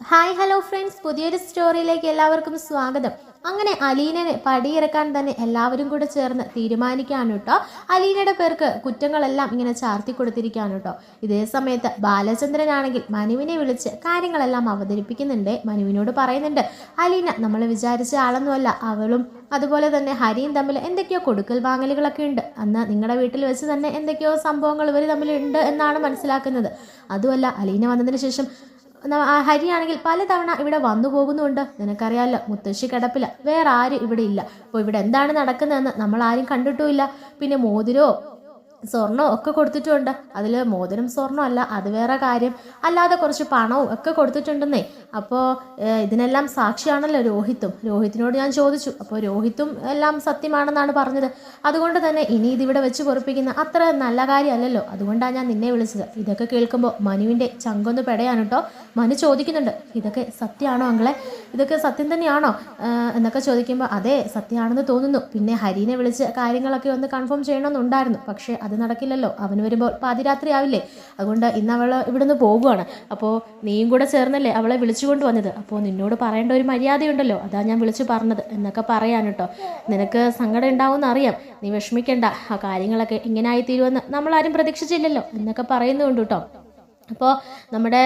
Hi hello friends പുതിയൊരു സ്റ്റോറിയിലേക്ക് എല്ലാവർക്കും സ്വാഗതം. അങ്ങനെ അലീനനെ പടിയിറക്കാൻ തന്നെ എല്ലാവരും കൂടെ ചേർന്ന് തീരുമാനിക്കാണ് കേട്ടോ. അലീനയുടെ പേർക്ക് കുറ്റങ്ങളെല്ലാം ഇങ്ങനെ ചാർത്തി കൊടുത്തിരിക്കുകയാണ് കേട്ടോ. ഇതേ സമയത്ത് ബാലചന്ദ്രനാണെങ്കിൽ മനുവിനെ വിളിച്ച് കാര്യങ്ങളെല്ലാം അവതരിപ്പിക്കുന്നുണ്ട്. മനുവിനോട് പറയുന്നുണ്ട് അലീന നമ്മൾ വിചാരിച്ച ആളൊന്നുമല്ല. അവളും അതുപോലെ തന്നെ ഹരിയും തമ്മിൽ എന്തൊക്കെയോ കൊടുക്കൽ വാങ്ങലുകളൊക്കെ ഉണ്ട്. അന്ന് നിങ്ങളുടെ വീട്ടിൽ വെച്ച് തന്നെ എന്തൊക്കെയോ സംഭവങ്ങൾ ഇവർ തമ്മിലുണ്ട് എന്നാണ് മനസ്സിലാക്കുന്നത്. അതുമല്ല അലീന വന്നതിന് ശേഷം ഹരിയാണെങ്കിൽ പലതവണ ഇവിടെ വന്നു പോകുന്നുണ്ട്. നിനക്കറിയാലോ മുത്തശ്ശി കിടപ്പില്ല വേറെ ആരും ഇവിടെ ഇല്ല. അപ്പോൾ ഇവിടെ എന്താണ് നടക്കുന്നതെന്ന് നമ്മൾ ആരും കണ്ടിട്ടുമില്ല. പിന്നെ മോതിരോ സ്വർണോ ഒക്കെ കൊടുത്തിട്ടുണ്ട്. അതിൽ മോതിരം സ്വർണം അല്ല അത് വേറെ കാര്യം. അല്ലാതെ കുറച്ച് പണവും ഒക്കെ കൊടുത്തിട്ടുണ്ടെന്നേ. അപ്പോൾ ഇതിനെല്ലാം സാക്ഷിയാണല്ലോ രോഹിത്തും. രോഹിത്തിനോട് ഞാൻ ചോദിച്ചു അപ്പോൾ രോഹിത്തും എല്ലാം സത്യമാണെന്നാണ് പറഞ്ഞത്. അതുകൊണ്ട് തന്നെ ഇനി ഇതിവിടെ വെച്ച് പൊറപ്പിക്കുന്ന അത്ര നല്ല കാര്യമല്ലല്ലോ. അതുകൊണ്ടാണ് ഞാൻ നിന്നെ വിളിച്ചത്. ഇതൊക്കെ കേൾക്കുമ്പോൾ മനുവിന്റെ ചങ്കൊന്ന് പെടയാണ് കേട്ടോ മനു ചോദിക്കുന്നുണ്ട് ഇതൊക്കെ സത്യമാണോ അങ്ങളെ ഇതൊക്കെ സത്യം തന്നെയാണോ? എന്നൊക്കെ ചോദിക്കുമ്പോൾ അതെ സത്യമാണെന്ന് തോന്നുന്നു. പിന്നെ ഹരീനെ വിളിച്ച് കാര്യങ്ങളൊക്കെ ഒന്ന് കൺഫേം ചെയ്യണമെന്നുണ്ടായിരുന്നു. പക്ഷേ അത് നടക്കില്ലല്ലോ. അവൻ വരുമ്പോൾ പാതിരാത്രി ആവില്ലേ അതുകൊണ്ട് ഇന്ന് അവൾ ഇവിടുന്ന് പോകുവാണ്. അപ്പോൾ നീയും കൂടെ ചേർന്നല്ലേ അവളെ വിളിച്ചുകൊണ്ട് വന്നത്? അപ്പോൾ നിന്നോട് പറയേണ്ട ഒരു മര്യാദയുണ്ടല്ലോ. അതാ ഞാൻ വിളിച്ചു പറഞ്ഞത്. എന്നൊക്കെ പറയാൻ കേട്ടോ നിനക്ക് സങ്കടം ഉണ്ടാവുമെന്ന് അറിയാം. നീ വിഷമിക്കേണ്ട. ആ കാര്യങ്ങളൊക്കെ ഇങ്ങനെ ആയിത്തീരുമെന്ന് നമ്മളാരും പ്രതീക്ഷിച്ചില്ലല്ലോ. എന്നൊക്കെ പറയുന്നുണ്ട് കേട്ടോ. അപ്പോൾ നമ്മുടെ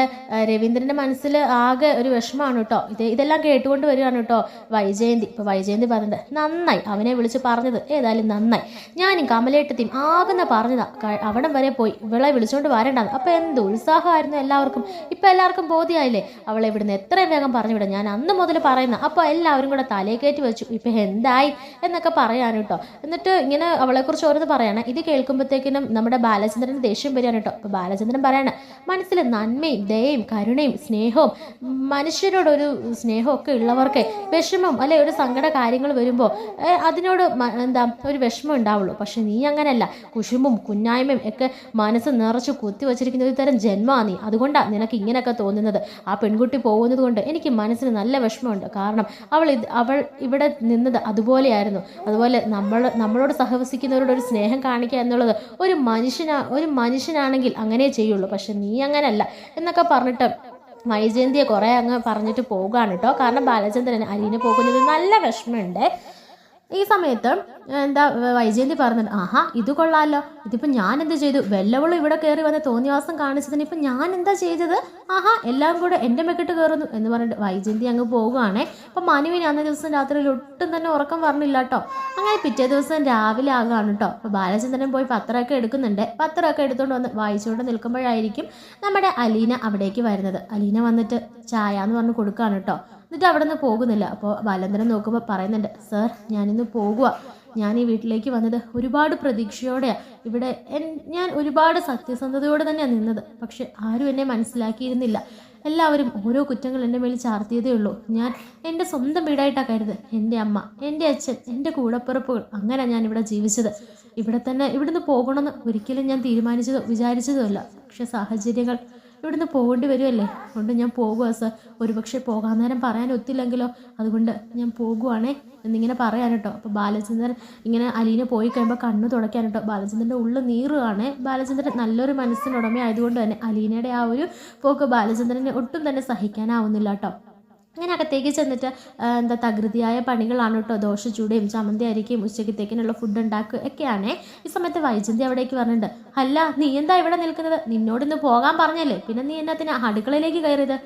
രവീന്ദ്രന്റെ മനസ്സിൽ ആകെ ഒരു വിഷമമാണ് കേട്ടോ. ഇത് ഇതെല്ലാം കേട്ടുകൊണ്ട് വരികയാണ് കേട്ടോ വൈജയന്തി. ഇപ്പോൾ വൈജയന്തി പറഞ്ഞത് നന്നായി. അവനെ വിളിച്ച് പറഞ്ഞത് ഏതായാലും നന്നായി. ഞാനും കമലേട്ടത്തിയും ആകുന്ന പറഞ്ഞതാ. അവിടം വരെ പോയി. ഇവളെ വിളിച്ചുകൊണ്ട് വരണ്ടാന്ന് അപ്പോൾ എന്ത് ഉത്സാഹമായിരുന്നു എല്ലാവർക്കും. ഇപ്പോൾ എല്ലാവർക്കും ബോധ്യമായില്ലേ അവളെ ഇവിടുന്ന് എത്രയും വേഗം പറഞ്ഞു വിടാം ഞാൻ അന്ന് മുതൽ പറയുന്ന അപ്പോൾ എല്ലാവരും കൂടെ തലേ കയറ്റി വെച്ചു. ഇപ്പോൾ എന്തായി എന്നൊക്കെ പറയാൻ കേട്ടോ. എന്നിട്ട് ഇങ്ങനെ അവളെക്കുറിച്ച് ഓരോന്ന് പറയണം. ഇത് കേൾക്കുമ്പോഴത്തേക്കിനും നമ്മുടെ ബാലചന്ദ്രൻ ദേഷ്യം വരികയാണ് കേട്ടോ. അപ്പോൾ ബാലചന്ദ്രൻ പറയാണ് മനസ്സിൽ നന്മയും ദയയും കരുണയും സ്നേഹവും മനുഷ്യരോടൊരു സ്നേഹമൊക്കെ ഉള്ളവർക്ക് വിഷമം അല്ലെ ഒരു സങ്കട കാര്യങ്ങൾ വരുമ്പോൾ അതിനോട് എന്താ ഒരു വിഷമം ഉണ്ടാവുള്ളൂ. പക്ഷെ നീ അങ്ങനെയല്ല. കുശുമ്പും കുന്നായ്മയും ഒക്കെ മനസ്സ് നിറച്ച് കുത്തി വച്ചിരിക്കുന്ന ഒരു തരം ജന്മമാണ് നീ. അതുകൊണ്ടാണ് നിനക്ക് ഇങ്ങനെയൊക്കെ തോന്നുന്നത്. ആ പെൺകുട്ടി പോകുന്നത് കൊണ്ട് എനിക്ക് മനസ്സിന് നല്ല വിഷമമുണ്ട്. കാരണം അവൾ ഇത് അവൾ ഇവിടെ നിന്നത് അതുപോലെയായിരുന്നു. അതുപോലെ നമ്മൾ നമ്മളോട് സഹവസിക്കുന്നവരോട് ഒരു സ്നേഹം കാണിക്കുക എന്നുള്ളത് ഒരു മനുഷ്യനാ ഒരു മനുഷ്യനാണെങ്കിൽ അങ്ങനെ ചെയ്യുള്ളൂ. പക്ഷെ നീ അങ്ങനല്ല എന്നൊക്കെ പറഞ്ഞിട്ട് വൈജയന്തിയെ കുറേ അങ്ങ് പറഞ്ഞിട്ട് പോകുകയാണ് കേട്ടോ. കാരണം ബാലചന്ദ്രൻ അലീന പോകുന്നത് നല്ല വിഷമമുണ്ട്. ഈ സമയത്ത് എന്താ വൈജയന്തി പറഞ്ഞത് ആഹാ ഇത് കൊള്ളാമല്ലോ ഇതിപ്പോൾ ഞാൻ എന്ത് ചെയ്തു? വെല്ലവളും ഇവിടെ കയറി വന്ന് തോന്നിവാസം കാണിച്ചതിന് ഇപ്പം ഞാൻ എന്താ ചെയ്തത്? ആഹാ എല്ലാം കൂടെ എന്റെ മെക്കിട്ട് കയറുന്നു എന്ന് പറഞ്ഞിട്ട് വൈജയന്തി അങ്ങ് പോകുവാണേ. അപ്പം മനുവിന് അന്ന ദിവസം രാത്രിയിൽ ഒട്ടും തന്നെ ഉറക്കം പറഞ്ഞില്ല കേട്ടോ അങ്ങനെ പിറ്റേ ദിവസം രാവിലെ ആകാണ് കേട്ടോ അപ്പോൾ ബാലചന്ദ്രൻ പോയി പത്രമൊക്കെ എടുക്കുന്നുണ്ട്. പത്രമൊക്കെ എടുത്തുകൊണ്ട് വന്ന് വായിച്ചുകൊണ്ട് നിൽക്കുമ്പോഴായിരിക്കും നമ്മുടെ അലീന അവിടേക്ക് വരുന്നത്. അലീന വന്നിട്ട് ചായ എന്ന് പറഞ്ഞ് കൊടുക്കുകയാണ് കേട്ടോ എന്നിട്ട് അവിടെ നിന്ന് പോകുന്നില്ല. അപ്പോൾ ബാലചന്ദ്രൻ നോക്കുമ്പോൾ പറയുന്നുണ്ട് സർ ഞാനിന്ന് പോകുക ഞാൻ ഈ വീട്ടിലേക്ക് വന്നത് ഒരുപാട് പ്രതീക്ഷയോടെയാണ് ഇവിടെ ഞാൻ ഒരുപാട് സത്യസന്ധതയോടെ തന്നെയാണ് നിന്നത്. പക്ഷെ ആരും എന്നെ മനസ്സിലാക്കിയിരുന്നില്ല. എല്ലാവരും ഓരോ കുറ്റങ്ങൾ എന്റെ മേൽ ചാർത്തിയതേ ഉള്ളൂ. ഞാൻ എന്റെ സ്വന്തം വീടായിട്ടാണ് കരുത്. എന്റെ അമ്മ എന്റെ അച്ഛൻ എന്റെ കൂടപ്പിറപ്പുകൾ അങ്ങനെ ഞാൻ ഇവിടെ ജീവിച്ചത്. ഇവിടെ തന്നെ ഇവിടുന്ന് പോകണമെന്ന് ഒരിക്കലും ഞാൻ തീരുമാനിച്ചതോ വിചാരിച്ചതോ അല്ല. പക്ഷെ സാഹചര്യങ്ങൾ ഇവിടുന്ന് പോകേണ്ടി വരുമല്ലേ അതുകൊണ്ട് ഞാൻ പോകുക സർ. ഒരുപക്ഷെ പോകാൻ നേരം പറയാൻ ഒത്തില്ലെങ്കിലോ? അതുകൊണ്ട് ഞാൻ പോകുവാണേ എന്നിങ്ങനെ പറയാൻ കേട്ടോ അപ്പോൾ ബാലചന്ദ്രൻ ഇങ്ങനെ അലീനെ പോയി കഴിയുമ്പോൾ കണ്ണു തുടയ്ക്കാൻ കേട്ടോ ബാലചന്ദ്രന്റെ ഉള്ളു നീറുകയാണ്. ബാലചന്ദ്രൻ നല്ലൊരു മനസ്സിനുടമ ആയതുകൊണ്ട് തന്നെ അലീനയുടെ ആ ഒരു പോക്ക് ബാലചന്ദ്രനെ ഒട്ടും തന്നെ സഹിക്കാനാവുന്നില്ല കേട്ടോ അങ്ങനെ അകത്തേക്ക് ചെന്നിട്ട് എന്താ തകൃതിയായ പണികളാണ് കേട്ടോ. ദോശ ചൂടയും ചമന്തി അരിക്കും ഉച്ചക്കത്തേക്കിനുള്ള ഫുഡ് ഉണ്ടാക്കുക ഒക്കെയാണേ ഈ സമയത്ത് വൈജന്തി അവിടേക്ക് പറഞ്ഞിട്ടുണ്ട്. അല്ല നീ എന്താ ഇവിടെ നിൽക്കുന്നത്? നിന്നോട് ഇന്ന് പോകാൻ പറഞ്ഞല്ലേ? പിന്നെ നീ എന്നാത്തിന് അടുക്കളയിലേക്ക് കയറിയത്?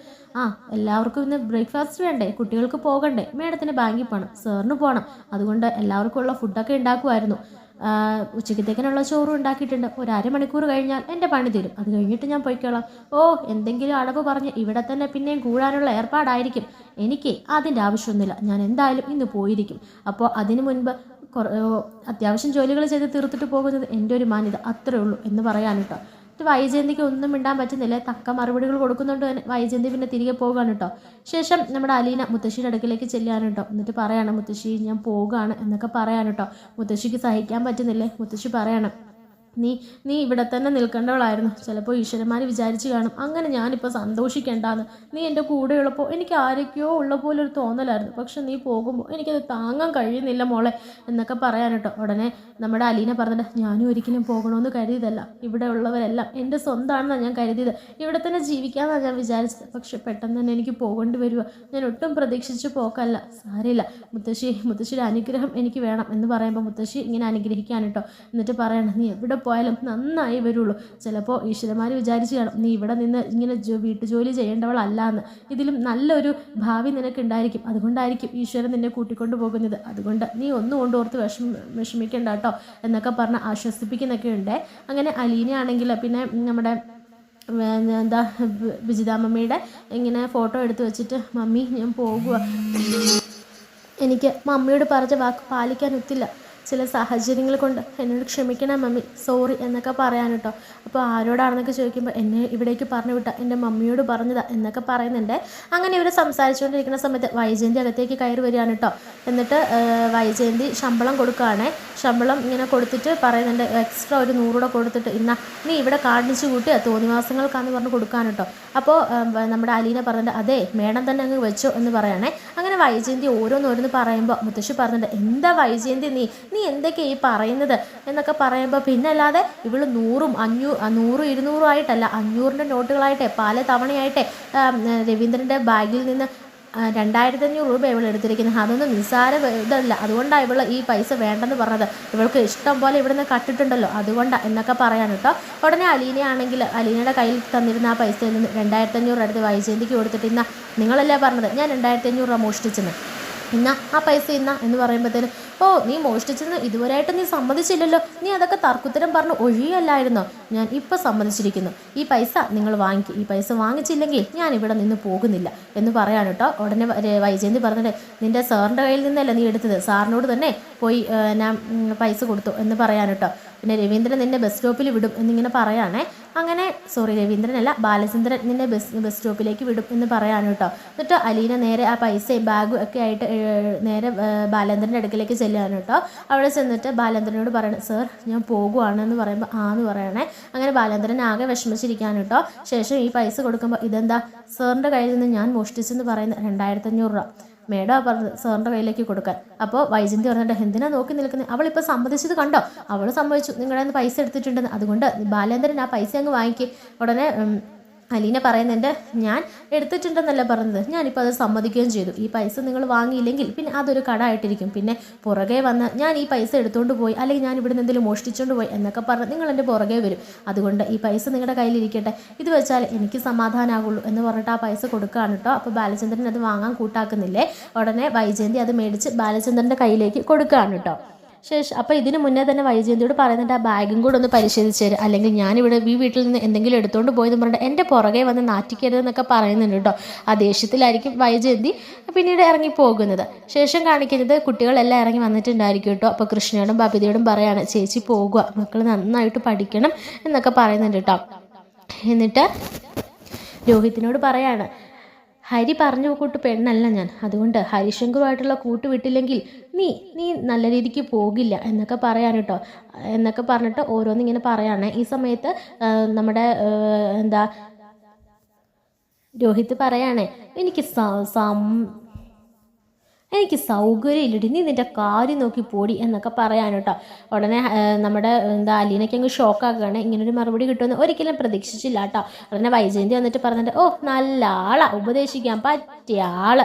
ആ എല്ലാവർക്കും ഇന്ന് ബ്രേക്ക്ഫാസ്റ്റ് വേണ്ടേ? കുട്ടികൾക്ക് പോകണ്ടേ? മേഡത്തിന് ബാങ്കിൽ പോകണം സാറിന് പോകണം അതുകൊണ്ട് എല്ലാവർക്കും ഉള്ള ഫുഡൊക്കെ ഉണ്ടാക്കുമായിരുന്നു. ആ, ഉച്ചക്കത്തേക്കിനുള്ള ചോറും ഉണ്ടാക്കിയിട്ടുണ്ട്. ഒരു അരമണിക്കൂർ കഴിഞ്ഞാൽ എന്റെ പണി തീരും. അത് കഴിഞ്ഞിട്ട് ഞാൻ പോയിക്കോളാം. ഓ എന്തെങ്കിലും അടവ് പറഞ്ഞ് ഇവിടെ തന്നെ പിന്നെയും കൂടാനുള്ള ഏർപ്പാടായിരിക്കും. എനിക്ക് അതിന്റെ ആവശ്യമൊന്നുമില്ല. ഞാൻ എന്തായാലും ഇന്ന് പോയിരിക്കും. അപ്പോൾ അതിനു മുൻപ് അത്യാവശ്യം ജോലികൾ ചെയ്ത് തീർത്തിട്ട് പോകുന്നത് എന്റെ ഒരു മാന്യത. അത്രേ ഉള്ളൂ എന്ന് പറയാൻ വൈജയന്തിക്ക് ഒന്നും മിണ്ടാൻ പറ്റുന്നില്ല. തക്ക മറുപടികൾ കൊടുക്കുന്നുണ്ട്. വൈജയന്തി പിന്നെ തിരികെ പോകുകയാണ് കേട്ടോ ശേഷം നമ്മുടെ അലീന മുത്തശ്ശിയുടെ അടുക്കിലേക്ക് ചെല്ലുകയാണ് കേട്ടോ എന്നിട്ട് പറയാണ് മുത്തശ്ശി ഞാൻ പോകുകയാണ് എന്നൊക്കെ പറയാൻ കേട്ടോ മുത്തശ്ശിക്ക് സഹിക്കാൻ പറ്റുന്നില്ലേ? മുത്തശ്ശി പറയാണ്. നീ നീ ഇവിടെ തന്നെ നിൽക്കേണ്ടവളായിരുന്നു. ചിലപ്പോൾ ഈശ്വരന്മാർ വിചാരിച്ച് കാണും അങ്ങനെ ഞാനിപ്പോൾ സന്തോഷിക്കേണ്ടാന്ന്. നീ എന്റെ കൂടെയുള്ളപ്പോൾ എനിക്ക് ആരൊക്കെയോ ഉള്ള പോലെ ഒരു തോന്നലായിരുന്നു. പക്ഷെ നീ പോകുമ്പോൾ എനിക്കത് താങ്ങാൻ കഴിയുന്നില്ല മോളെ എന്നൊക്കെ പറയാൻ കേട്ടോ ഉടനെ നമ്മുടെ അലീന പറഞ്ഞിട്ട് ഞാനും ഒരിക്കലും പോകണമെന്ന് കരുതിയതല്ല. ഇവിടെ ഉള്ളവരെല്ലാം എന്റെ സ്വന്തമാണെന്നാണ് ഞാൻ കരുതിയത്. ഇവിടെ തന്നെ ജീവിക്കാമെന്നാണ് ഞാൻ വിചാരിച്ചത്. പക്ഷെ പെട്ടെന്ന് തന്നെ എനിക്ക് പോകേണ്ടി വരിക ഞാൻ ഒട്ടും പ്രതീക്ഷിച്ച് പോക്കല്ല. സാരില്ല മുത്തശ്ശി മുത്തശ്ശിയുടെ അനുഗ്രഹം എനിക്ക് വേണം എന്ന് പറയുമ്പോൾ മുത്തശ്ശി ഇങ്ങനെ അനുഗ്രഹിക്കാൻ കേട്ടോ എന്നിട്ട് പറയണം നീ എവിടെ പോയാലും നന്നായി വരുള്ളൂ. ചിലപ്പോൾ ഈശ്വരന്മാർ വിചാരിച്ച് കാണും നീ ഇവിടെ നിന്ന് ഇങ്ങനെ വീട്ടുജോലി ചെയ്യേണ്ടവളല്ല എന്ന് ഇതിലും നല്ലൊരു ഭാവി നിനക്കുണ്ടായിരിക്കും. അതുകൊണ്ടായിരിക്കും ഈശ്വരൻ നിന്നെ കൂട്ടിക്കൊണ്ടു പോകുന്നത്. അതുകൊണ്ട് നീ ഒന്നും കൊണ്ട് ഓർത്ത് വിഷമ വിഷമിക്കേണ്ട കേട്ടോ എന്നൊക്കെ പറഞ്ഞ് ആശ്വസിപ്പിക്കുന്നൊക്കെ ഉണ്ട് അങ്ങനെ അലീനയാണെങ്കിൽ പിന്നെ നമ്മുടെ എന്താ വിജിതാമ്മയുടെ ഇങ്ങനെ ഫോട്ടോ എടുത്തു വെച്ചിട്ട് മമ്മി ഞാൻ പോകുക എനിക്ക് മമ്മിയോട് പറഞ്ഞ വാക്ക് പാലിക്കാൻ ഒത്തില്ല. ചില സാഹചര്യങ്ങൾ കൊണ്ട് എന്നോട് ക്ഷമിക്കണം മമ്മി. സോറി എന്നൊക്കെ പറയാൻ കേട്ടോ. അപ്പോൾ ആരോടാണെന്നൊക്കെ ചോദിക്കുമ്പോൾ എന്നെ ഇവിടേക്ക് പറഞ്ഞു വിട്ട എന്റെ മമ്മിയോട് പറഞ്ഞതാ എന്നൊക്കെ പറയുന്നുണ്ട്. അങ്ങനെ ഇവർ സംസാരിച്ചുകൊണ്ടിരിക്കുന്ന സമയത്ത് വൈജയന്തി അകത്തേക്ക് കയറി വരികയാണ് കേട്ടോ. എന്നിട്ട് വൈജയന്തി ശമ്പളം കൊടുക്കുകയാണ്. ശമ്പളം ഇങ്ങനെ കൊടുത്തിട്ട് പറയുന്നുണ്ട് എക്സ്ട്രാ ഒരു നൂറൂടെ കൊടുത്തിട്ട് ഇന്ന നീ ഇവിടെ കാണിച്ചു കൂട്ടി തോന്നിവാസങ്ങൾക്കാന്ന് പറഞ്ഞ് കൊടുക്കാൻ കേട്ടോ. അപ്പോൾ നമ്മുടെ അലീന പറഞ്ഞിട്ട് അതെ മേഡം തന്നെ അങ്ങ് വെച്ചോ എന്ന് പറയണേ. അങ്ങനെ വൈജയന്തി ഓരോന്നോരോന്ന് പറയുമ്പോൾ മുത്തശ്ശി പറഞ്ഞിട്ട് എന്താ വൈജയന്തി നീ എന്തൊക്കെയാ ഈ പറയുന്നത്? എന്നൊക്കെ പറയുമ്പോൾ പിന്നെ അല്ലാതെ ഇവൾ നൂറും അഞ്ഞൂ നൂറും ഇരുന്നൂറും ആയിട്ടല്ല അഞ്ഞൂറിന്റെ നോട്ടുകളായിട്ടെ പല തവണയായിട്ടെ രവീന്ദ്രന്റെ ബാഗിൽ നിന്ന് രണ്ടായിരത്തി അഞ്ഞൂറ് രൂപ ഇവൾ എടുത്തിരിക്കുന്നത്. അതൊന്നും നിസ്സാര ഇതല്ല. അതുകൊണ്ടാണ് ഇവൾ ഈ പൈസ വേണ്ടെന്ന് പറഞ്ഞത്. ഇവൾക്ക് ഇഷ്ടം പോലെ ഇവിടുന്ന് കട്ടിട്ടുണ്ടല്ലോ. അതുകൊണ്ടാണ് എന്നൊക്കെ പറയാൻ കേട്ടോ. ഉടനെ അലീനയാണെങ്കിൽ അലീനയുടെ കയ്യിൽ തന്നിരുന്ന ആ പൈസയിൽ നിന്ന് രണ്ടായിരത്തി അഞ്ഞൂറ് എടുത്ത് വൈജയന്തിക്ക് കൊടുത്തിട്ട് ഇന്ന നിങ്ങളല്ലേ പറഞ്ഞത്? ഞാൻ രണ്ടായിരത്തി അഞ്ഞൂറ് രൂപ മോഷ്ടിച്ചെന്ന്. ഇന്ന ആ പൈസ ഇന്ന എന്ന് പറയുമ്പോഴത്തേനും ഓ നീ മോഷ്ടിച്ചെന്ന് ഇതുവരെയായിട്ട് നീ സമ്മതിച്ചില്ലല്ലോ. നീ അതൊക്കെ തർക്കുത്തരം പറഞ്ഞ് ഒഴിയല്ലായിരുന്നോ ഞാൻ ഇപ്പം സമ്മതിച്ചിരിക്കുന്നു. ഈ പൈസ നിങ്ങൾ വാങ്ങിക്കും. ഈ പൈസ വാങ്ങിച്ചില്ലെങ്കിൽ ഞാൻ ഇവിടെ നിന്ന് പോകുന്നില്ല എന്ന് പറയാൻ കേട്ടോ. ഉടനെ വൈജയന്തി പറഞ്ഞിട്ട് നിന്റെ സാറിന്റെ കയ്യിൽ നിന്നല്ല നീ എടുത്തത്? സാറിനോട് തന്നെ പോയി ഞാൻ പൈസ കൊടുത്തു എന്ന് പറയാൻ കേട്ടോ. പിന്നെ രവീന്ദ്രൻ നിന്നെ ബസ് സ്റ്റോപ്പിൽ വിടും എന്നിങ്ങനെ പറയാണേ. അങ്ങനെ സോറി രവീന്ദ്രനല്ല ബാലചന്ദ്രൻ നിന്നെ ബസ് ബസ് സ്റ്റോപ്പിലേക്ക് വിടും എന്ന് പറയാണ് കേട്ടോ എന്നിട്ട് അലീന നേരെ ആ പൈസയും ബാഗും ഒക്കെ ആയിട്ട് നേരെ ബാലചന്ദ്രന്റെ അടുക്കലേക്ക് ചെല്ലുകയാണ് കേട്ടോ അവിടെ ചെന്നിട്ട് ബാലേന്ദ്രനോട് പറയണം സർ ഞാൻ പോകുവാണെന്ന് പറയുമ്പോൾ ആ എന്ന് പറയണേ. അങ്ങനെ ബാലേന്ദ്രൻ ആകെ വിഷമിച്ചിരിക്കുകയാണ് കേട്ടോ ശേഷം ഈ പൈസ കൊടുക്കുമ്പോൾ ഇതെന്താ? സാറിന്റെ കയ്യിൽ നിന്ന് ഞാൻ മോഷ്ടിച്ചെന്ന് പറയുന്ന രണ്ടായിരത്തഞ്ഞൂറ് രൂപ. മേഡം ആ പറഞ്ഞത് സാറിന്റെ കയ്യിലേക്ക് കൊടുക്കാൻ. അപ്പോൾ വൈജന്തി പറഞ്ഞിട്ട് എന്തിനാ നോക്കി നിൽക്കുന്നത് അവളിപ്പോൾ സമ്മതിച്ചത് കണ്ടോ? അവൾ സമ്മതിച്ചു. നിങ്ങളുടെ പൈസ എടുത്തിട്ടുണ്ടെന്ന്. അതുകൊണ്ട് ബാലേന്ദ്രൻ ആ പൈസ അങ്ങ് വാങ്ങിക്കുക ഉടനെ അലീന പറയുന്നുണ്ട് ഞാൻ എടുത്തിട്ടുണ്ടെന്നല്ല പറഞ്ഞത്. ഞാനിപ്പോൾ അത് സമ്മതിക്കുകയും ചെയ്തു. ഈ പൈസ നിങ്ങൾ വാങ്ങിയില്ലെങ്കിൽ പിന്നെ അതൊരു കടായിട്ടിരിക്കും പിന്നെ പുറകെ വന്ന് ഞാൻ ഈ പൈസ എടുത്തുകൊണ്ട് പോയി അല്ലെങ്കിൽ ഞാൻ ഇവിടെ നിന്ന് എന്തെങ്കിലും മോഷ്ടിച്ചുകൊണ്ട് പോയി എന്നൊക്കെ പറഞ്ഞ് നിങ്ങൾ എന്റെ പുറകെ വരും. അതുകൊണ്ട് ഈ പൈസ നിങ്ങളുടെ കയ്യിലിരിക്കട്ടെ. ഇത് വെച്ചാൽ എനിക്ക് സമാധാനമാകുള്ളൂ എന്ന് പറഞ്ഞിട്ട് ആ പൈസ കൊടുക്കുകയാണ് കേട്ടോ. അപ്പോൾ ബാലചന്ദ്രൻ അത് വാങ്ങാൻ കൂട്ടാക്കുന്നില്ലേ? ഉടനെ വൈജയന്തി അത് മേടിച്ച് ബാലചന്ദ്രന്റെ കയ്യിലേക്ക് കൊടുക്കുകയാണ് കേട്ടോ. ശേഷം അപ്പോൾ ഇതിന് മുന്നേ തന്നെ വൈജയന്തിയോട് പറയുന്നുണ്ട് ആ ബാഗും കൂടെ ഒന്ന് പരിശോധിച്ച് തരും. അല്ലെങ്കിൽ ഞാനിവിടെ ഈ വീട്ടിൽ നിന്ന് എന്തെങ്കിലും എടുത്തുകൊണ്ട് പോയെന്ന് പറഞ്ഞിട്ട് എന്റെ പുറകെ വന്ന് നാറ്റിക്കരുതെന്നൊക്കെ പറയുന്നുണ്ട് കേട്ടോ. ആ ദേഷ്യത്തിലായിരിക്കും വൈജയന്തി പിന്നീട് ഇറങ്ങി പോകുന്നത്. ശേഷം കാണിക്കുന്നത് കുട്ടികളെല്ലാം ഇറങ്ങി വന്നിട്ടുണ്ടായിരിക്കും കേട്ടോ. അപ്പോൾ കൃഷ്ണയോടും ബബിതയോടും പറയാണ് ചേച്ചി പോകുക മക്കൾ നന്നായിട്ട് പഠിക്കണം എന്നൊക്കെ പറയുന്നുണ്ട് കേട്ടോ. എന്നിട്ട് രോഹിത്തിനോട് പറയാണ് ഹരി പറഞ്ഞു കൂട്ട് പെണ്ണല്ല ഞാൻ. അതുകൊണ്ട് ഹരിശങ്കറുമായിട്ടുള്ള കൂട്ട് വിട്ടില്ലെങ്കിൽ നീ നീ നല്ല രീതിക്ക് പോകില്ല എന്നൊക്കെ പറയാൻ കേട്ടോ എന്നൊക്കെ പറഞ്ഞിട്ട് ഓരോന്നിങ്ങനെ പറയാണ്. ഈ സമയത്ത് നമ്മുടെ എന്താ രോഹിത് പറയാണ് എനിക്ക് എനിക്ക് സൗകര്യമില്ലടി നീ നിന്റെ കാര്യം നോക്കി പോടി എന്നൊക്കെ പറയാൻ കേട്ടോ ഉടനെ നമ്മുടെ എന്താ അലീനയ്ക്ക് അങ്ങ് ഷോക്കാക്കുകയാണ്. ഇങ്ങനൊരു മറുപടി കിട്ടുമെന്ന് ഒരിക്കലും പ്രതീക്ഷിച്ചില്ല കേട്ടോ. ഉടനെ വൈജയന്തി വന്നിട്ട് പറഞ്ഞിട്ട് ഓ നല്ല ആളാ ഉപദേശിക്കാൻ പറ്റിയ ആൾ.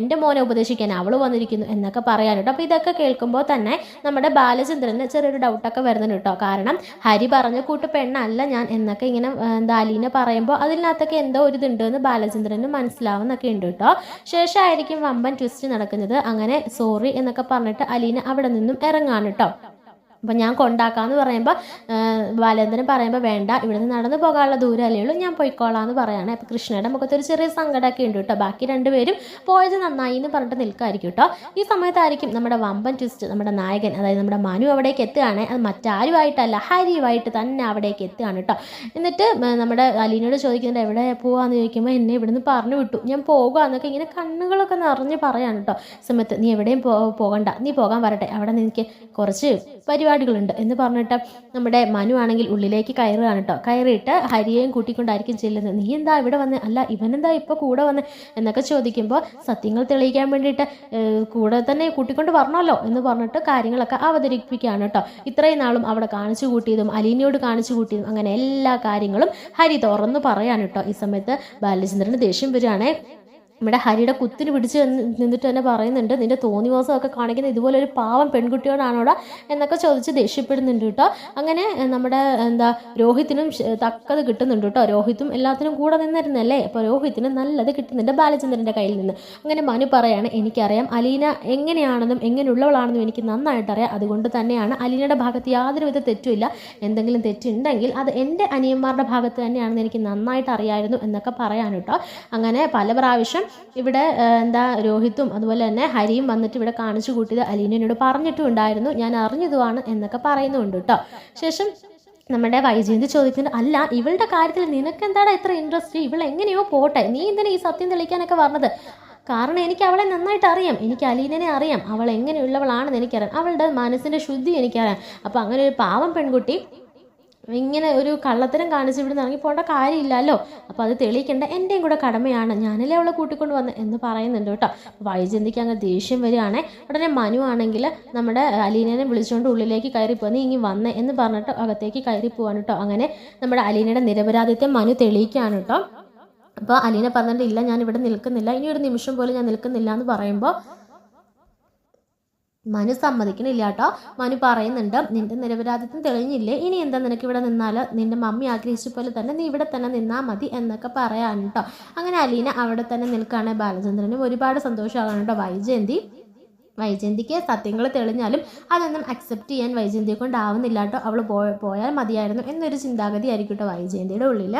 എന്റെ മോനെ ഉപദേശിക്കാൻ അവൾ വന്നിരിക്കുന്നു എന്നൊക്കെ പറയാൻ കേട്ടോ അപ്പോൾ ഇതൊക്കെ കേൾക്കുമ്പോൾ തന്നെ നമ്മുടെ ബാലചന്ദ്രന് ചെറിയൊരു ഡൗട്ടൊക്കെ വരുന്നുണ്ട് കേട്ടോ. കാരണം ഹരി പറഞ്ഞ കൂട്ട് പെണ്ണല്ല ഞാൻ എന്നൊക്കെ ഇങ്ങനെ എന്താ അലീന പറയുമ്പോൾ അതിനകത്തൊക്കെ എന്തോ ഒരു ഇതുണ്ട് എന്ന് ബാലചന്ദ്രന് മനസ്സിലാവുന്നൊക്കെ ഉണ്ട് കേട്ടോ. ശേഷമായിരിക്കും വമ്പൻ ട്വിസ്റ്റ് നടക്കുന്നത്. അങ്ങനെ സോറി എന്നൊക്കെ പറഞ്ഞിട്ട് അലീന അവിടെ നിന്നും ഇറങ്ങാണ് കേട്ടോ അപ്പം ഞാൻ കൊണ്ടാക്കാമെന്ന് പറയുമ്പോൾ ബാലേന്ദ്രൻ പറയുമ്പോൾ വേണ്ട ഇവിടുന്ന് നടന്ന് പോകാനുള്ള ദൂരമല്ലേ ഉള്ളൂ ഞാൻ പോയിക്കോളാം എന്ന് പറയാണ്. അപ്പോൾ കൃഷ്ണയുടെ മുഖത്ത് ഒരു ചെറിയ സങ്കടമൊക്കെ ഉണ്ട് കേട്ടോ. ബാക്കി രണ്ടുപേരും പോയത് നന്നായി എന്ന് പറഞ്ഞിട്ട് നിൽക്കായിരിക്കും കേട്ടോ. ഈ സമയത്തായിരിക്കും നമ്മുടെ വമ്പൻ ട്വിസ്റ്റ് നമ്മുടെ നായകൻ അതായത് നമ്മുടെ മനു അവിടേക്ക് എത്തുകയാണ്. അത് മറ്റാരുമായിട്ടല്ല ഹരിയുമായിട്ട് തന്നെ അവിടേക്ക് എത്തുകയാണ് കേട്ടോ. എന്നിട്ട് നമ്മുടെ അലീനോട് ചോദിക്കുന്നുണ്ട് എവിടെ പോവാന്ന്? ചോദിക്കുമ്പോൾ എന്നെ ഇവിടുന്ന് പറഞ്ഞു വിട്ടു. ഞാൻ പോകുക എന്നൊക്കെ ഇങ്ങനെ കണ്ണുകളൊക്കെ നിറഞ്ഞ് പറയാണ് കേട്ടോ. സമയത്ത് നീ എവിടെയും പോകണ്ട. നീ പോകാൻ വരട്ടെ. അവിടെ നിനക്ക് കുറച്ച് പരിപാടി പരിപാടികളുണ്ട് എന്ന് പറഞ്ഞിട്ട് നമ്മുടെ മനു ആണെങ്കിൽ ഉള്ളിലേക്ക് കയറുകയാണ് കേട്ടോ കയറിയിട്ട് ഹരിയെയും കൂട്ടിക്കൊണ്ടായിരിക്കും ചെല്ലുന്നത്. നീ എന്താ ഇവിടെ വന്ന്? അല്ല ഇവനെന്താ ഇപ്പോൾ കൂടെ വന്ന്? എന്നൊക്കെ ചോദിക്കുമ്പോൾ സത്യങ്ങൾ തെളിയിക്കാൻ വേണ്ടിയിട്ട് കൂടെ തന്നെ കൂട്ടിക്കൊണ്ട് വരണമല്ലോ എന്ന് പറഞ്ഞിട്ട് കാര്യങ്ങളൊക്കെ അവതരിപ്പിക്കുകയാണ് കേട്ടോ ഇത്രയും നാളും അവിടെ കാണിച്ചു കൂട്ടിയതും അലീനയോട് കാണിച്ചു കൂട്ടിയതും അങ്ങനെ എല്ലാ കാര്യങ്ങളും ഹരി തുറന്ന് പറയാണ് കേട്ടോ ഈ സമയത്ത് ബാലചന്ദ്രന് ദേഷ്യം വരികയാണേ. നമ്മുടെ ഹരിയുടെ കുത്തിന് പിടിച്ച് നിന്ന് നിന്നിട്ട് തന്നെ പറയുന്നുണ്ട് നിന്റെ തോന്നിവാസമൊക്കെ കാണിക്കുന്ന ഇതുപോലെ ഒരു പാവം പെൺകുട്ടിയോടാണോടാ? എന്നൊക്കെ ചോദിച്ച് ദേഷ്യപ്പെടുന്നുണ്ട് കേട്ടോ. അങ്ങനെ നമ്മുടെ എന്താ രോഹിത്തിനും തക്കത് കിട്ടുന്നുണ്ട് കേട്ടോ. രോഹിത്തും എല്ലാത്തിനും കൂടെ നിന്നിരുന്നല്ലേ? അപ്പോൾ രോഹിത്തിന് നല്ലത് കിട്ടുന്നുണ്ട് ബാലചന്ദ്രന്റെ കയ്യിൽ നിന്ന്. അങ്ങനെ മനു പറയാണ് എനിക്കറിയാം അലീന എങ്ങനെയാണെന്നും എങ്ങനെയുള്ളവളാണെന്നും എനിക്ക് നന്നായിട്ട് അറിയാം അതുകൊണ്ട് തന്നെയാണ് അലീനയുടെ ഭാഗത്ത് യാതൊരുവിധ തെറ്റുമില്ല. എന്തെങ്കിലും തെറ്റുണ്ടെങ്കിൽ അത് എന്റെ അനിയന്മാരുടെ ഭാഗത്ത് തന്നെയാണെന്ന് എനിക്ക് നന്നായിട്ട് അറിയായിരുന്നു എന്നൊക്കെ പറയാൻ കേട്ടോ. അങ്ങനെ പല പ്രാവശ്യം ഇവിടെ എന്താ രോഹിത്തും അതുപോലെ തന്നെ ഹരിയും വന്നിട്ട് ഇവിടെ കാണിച്ചു കൂട്ടിയത് അലീനയോട് പറഞ്ഞിട്ടും ഉണ്ടായിരുന്നു ഞാൻ അറിഞ്ഞതുമാണ് എന്നൊക്കെ പറയുന്നുണ്ട് കേട്ടോ. ശേഷം നമ്മുടെ വൈജയന്തി ചോദിക്കുന്നത് അല്ല ഇവളുടെ കാര്യത്തിൽ നിനക്ക് എന്താണ് ഇത്ര ഇൻട്രസ്റ്റ് ഇവൾ എങ്ങനെയോ പോട്ടെ. നീ എന്തിനാ ഈ സത്യം തെളിക്കാനൊക്കെ പറഞ്ഞത്? കാരണം എനിക്ക് അവളെ നന്നായിട്ട് അറിയാം. എനിക്ക് അലീനനെ അറിയാം. അവൾ എങ്ങനെയുള്ളവളാണെന്ന് എനിക്കറിയാം. അവളുടെ മനസ്സിന്റെ ശുദ്ധി എനിക്കറിയാം. അപ്പോൾ അങ്ങനെ ഒരു പാവം പെൺകുട്ടി ഇങ്ങനെ ഒരു കള്ളത്തരം കാണിച്ച് ഇവിടെ ഇറങ്ങി പോകേണ്ട കാര്യമില്ലല്ലോ. അപ്പോൾ അത് തെളിയിക്കേണ്ട എന്റെയും കൂടെ കടമയാണ്. ഞാനല്ലേ അവളെ കൂട്ടിക്കൊണ്ട് വന്നത് എന്ന് പറയുന്നുണ്ട് കേട്ടോ. അപ്പോൾ വൈജന്തിക്ക് അങ്ങ് ദേഷ്യം വരികയാണെ. ഉടനെ മനു ആണെങ്കിൽ നമ്മുടെ അലീനനെ വിളിച്ചുകൊണ്ട് ഉള്ളിലേക്ക് കയറി പോയി ഇങ്ങി വന്നേ എന്ന് പറഞ്ഞിട്ട് അകത്തേക്ക് കയറി പോവാണ് കേട്ടോ. അങ്ങനെ നമ്മുടെ അലീനയുടെ നിരപരാധിത്വം മനു തെളിയിക്കുകയാണ് കേട്ടോ. അപ്പോൾ അലീന പറഞ്ഞിട്ട് ഇല്ല ഞാൻ ഇവിടെ നിൽക്കുന്നില്ല. ഇനി ഒരു നിമിഷം പോലും ഞാൻ നിൽക്കുന്നില്ല എന്ന് പറയുമ്പോൾ മനു സമ്മതിക്കണില്ല കേട്ടോ. മനു പറയുന്നുണ്ട് നിന്റെ നിരപരാധിത്വം തെളിഞ്ഞില്ലേ? ഇനി എന്താ നിനക്ക് ഇവിടെ നിന്നാൽ നിന്റെ മമ്മി ആഗ്രഹിച്ച പോലെ തന്നെ നീ ഇവിടെ തന്നെ നിന്നാൽ മതി എന്നൊക്കെ പറയാൻ കേട്ടോ അങ്ങനെ അലീന അവിടെ തന്നെ നിൽക്കുകയാണ് ബാലചന്ദ്രനും. ഒരുപാട് സന്തോഷമാകാണ് കേട്ടോ വൈജയന്തി. വൈജയന്തിക്ക് സത്യങ്ങൾ തെളിഞ്ഞാലും അതൊന്നും അക്സെപ്റ്റ് ചെയ്യാൻ വൈജയന്തിയെ കൊണ്ടാവുന്നില്ല കേട്ടോ അവൾ പോയാൽ മതിയായിരുന്നു എന്നൊരു ചിന്താഗതി ആയിരിക്കും കേട്ടോ വൈജയന്തിയുടെ ഉള്ളിൽ